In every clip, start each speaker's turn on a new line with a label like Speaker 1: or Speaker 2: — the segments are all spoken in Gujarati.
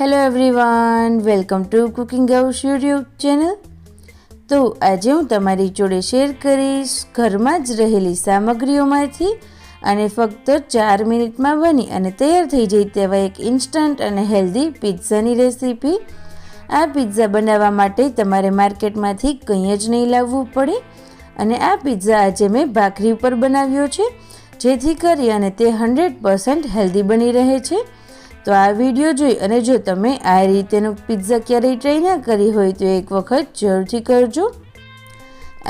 Speaker 1: Hello everyone welcome to cooking house YouTube channel તો આજે હું તમારી જોડે શેર કરીશ ઘરમાં જ રહેલી સામગ્રીઓમાંથી અને ફક્ત ચાર મિનિટમાં બની અને તૈયાર થઈ જાય તેવા એક ઇન્સ્ટન્ટ અને હેલ્ધી પિત્ઝાની રેસીપી આ પિઝા બનાવવા માટે તમારે માર્કેટમાંથી કંઈ જ નહીં લાવવું પડે અને આ પિઝા આજે મેં ભાખરી ઉપર બનાવ્યો છે, જેથી કરી અને તે હંડ્રેડ પર્સન્ટ હેલ્ધી બની રહે છે. તો આ વીડિયો જોઈ અને જો તમે આ રીતેનું પિઝા ક્યારેય ટ્રાય ના કરી હોય તો એક વખત જરૂરથી કરજો.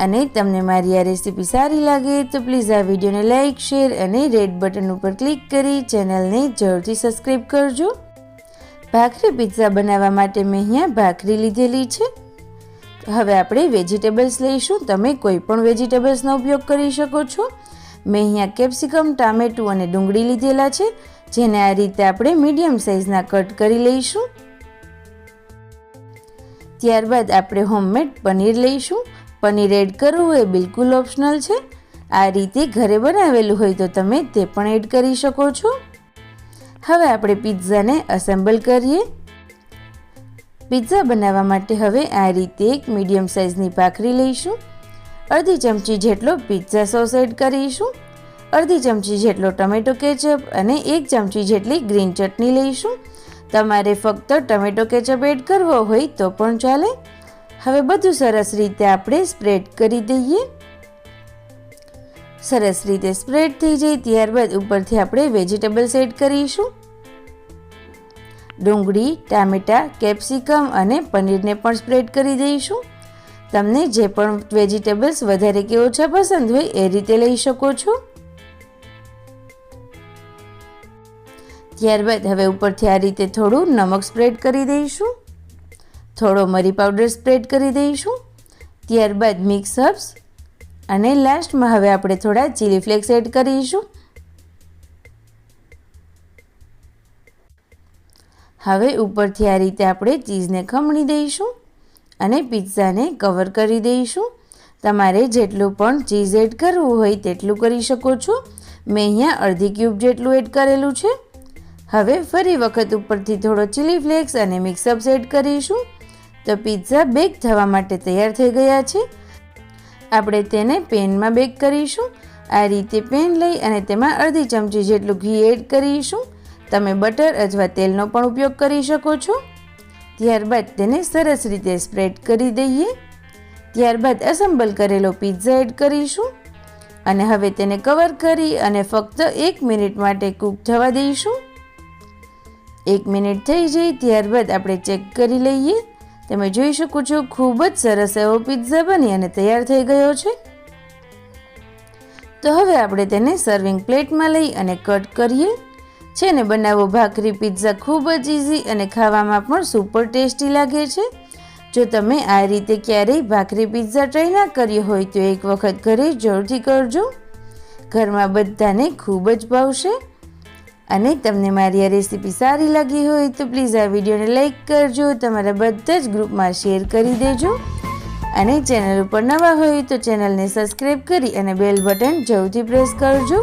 Speaker 1: અને તમને મારી આ રેસીપી સારી લાગે તો પ્લીઝ આ વિડીયોને લાઇક શેર અને રેડ બટન ઉપર ક્લિક કરી ચેનલને જરૂરથી સબસ્ક્રાઈબ કરજો. ભાખરી પિઝા બનાવવા માટે મેં અહીંયા ભાખરી લીધેલી છે. હવે આપણે વેજીટેબલ્સ લઈશું. તમે કોઈ પણ વેજીટેબલ્સનો ઉપયોગ કરી શકો છો. મેં અહીંયા કેપ્સિકમ ટામેટું અને ડુંગળી લીધેલા છે. જેને આ રીતે આપણે મીડિયમ સાઇઝના કટ કરી લઈશું. ત્યારબાદ આપણે હોમમેડ પનીર લઈશું. પનીર એડ કરવું એ બિલકુલ ઓપ્શનલ છે. આ રીતે ઘરે બનાવેલું હોય તો તમે તે પણ એડ કરી શકો છો. હવે આપણે પિત્ઝાને અસેમ્બલ કરીએ. પિઝા બનાવવા માટે હવે આ રીતે એક મીડિયમ સાઇઝની ભાખરી લઈશું. અડધી ચમચી જેટલો પિઝા સોસ એડ કરીશું. અડધી ચમચી જેટલો ટમેટો કેચઅપ અને એક ચમચી જેટલી ગ્રીન ચટણી લઈશું. તમારે ફક્ત ટમેટો કેચઅપ એડ કરવો હોય તો પણ ચાલે. હવે બધું સરસ રીતે આપણે સ્પ્રેડ કરી દઈએ. સરસ રીતે સ્પ્રેડ થઈ જાય ત્યારબાદ ઉપરથી આપણે વેજીટેબલ્સ એડ કરીશું. ડુંગળી, ટામેટા, કેપ્સિકમ અને પનીરને પણ સ્પ્રેડ કરી દઈશું. તમને જે પણ વેજીટેબલ્સ વધારે કે ઓછા પસંદ હોય એ રીતે લઈ શકો છો. ત્યારબાદ હવે ઉપરથી આ રીતે થોડું નમક સ્પ્રેડ કરી દઈશું. થોડો મરી પાવડર સ્પ્રેડ કરી દઈશું. ત્યારબાદ મિક્સ હર્બ્સ અને લાસ્ટમાં હવે આપણે થોડા ચીલી ફ્લેક્સ એડ કરીશું. હવે ઉપરથી આ રીતે આપણે ચીઝને ખમણી દઈશું અને પિઝાને કવર કરી દઈશું. તમારે જેટલું પણ ચીઝ એડ કરવું હોય તેટલું કરી શકો છો. મેં અહીંયા અડધી ક્યુબ જેટલું એડ કરેલું છે. હવે ફરી વખત ઉપરથી થોડો ચીલી ફ્લેક્સ અને મિક્સઅપ એડ કરીશું. તો પિઝા બેક થવા માટે તૈયાર થઈ ગયા છે. આપણે તેને પેનમાં બેક કરીશું. આ રીતે પેન લઈ અને તેમાં અડધી ચમચી જેટલું ઘી એડ કરીશું. તમે બટર અથવા તેલનો પણ ઉપયોગ કરી શકો છો. ત્યારબાદ તેને સરસ રીતે સ્પ્રેડ કરી દઈએ. ત્યારબાદ એસેમ્બલ કરેલો પિઝા એડ કરીશું. અને હવે તેને કવર કરી અને ફક્ત એક મિનિટ માટે કૂક થવા દઈશું. એક મિનિટ થઈ જાય, ત્યારબાદ આપણે ચેક કરી લઈએ. તમે જોઈ શકો છો, ખૂબ જ સરસ એવો પિઝા બની અને તૈયાર થઈ ગયો છે. તો હવે આપણે તેને સર્વિંગ પ્લેટમાં લઈ અને કટ કરીએ. છે ને, બનાવો ભાખરી પિઝા ખૂબ જ ઇઝી અને ખાવામાં પણ સુપર ટેસ્ટી લાગે છે. જો તમે આ રીતે ક્યારેય ભાખરી પિઝા ટ્રાય ના કર્યો હોય તો એક વખત ઘરે જરૂરથી કરજો. ઘરમાં બધાને ખૂબ જ ભાવશે. અને તમને મારી આ રેસીપી સારી લાગી હોય તો પ્લીઝ આ વિડીયોને લાઇક કરજો, તમારા બધા જ ગ્રુપમાં શેર કરી દેજો. અને ચેનલ ઉપર નવા હોય તો ચેનલને સબસ્ક્રાઈબ કરી અને બેલ બટન જરૂરથી પ્રેસ કરજો.